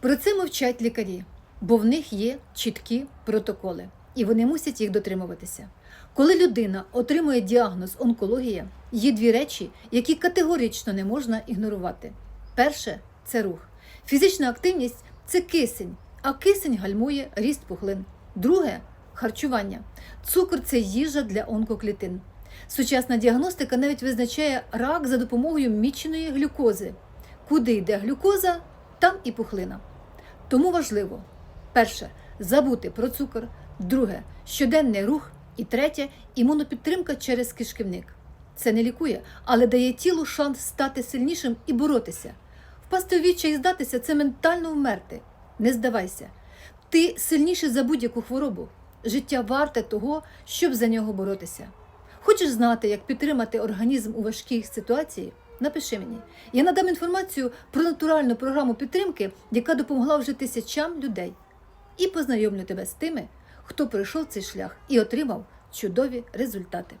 Про це мовчать лікарі, бо в них є чіткі протоколи, і вони мусять їх дотримуватися. Коли людина отримує діагноз онкологія, є дві речі, які категорично не можна ігнорувати. Перше це рух. Фізична активність це кисень, а кисень гальмує ріст пухлин. Друге харчування. Цукор це їжа для онкоклітин. Сучасна діагностика навіть визначає рак за допомогою міченої глюкози. Куди йде глюкоза, там і пухлина. Тому важливо перше забути про цукор, друге щоденний рух, і третє імунопідтримка через кишківник. Це не лікує, але дає тілу шанс стати сильнішим і боротися. Впасти в відчай і здатися це ментально вмерти. Не здавайся. Ти сильніший за будь-яку хворобу. Життя варте того, щоб за нього боротися. Хочеш знати, як підтримати організм у важкій ситуації? Напиши мені. Я надам інформацію про натуральну програму підтримки, яка допомогла вже тисячам людей. І познайомлю тебе з тими, хто пройшов цей шлях і отримав чудові результати.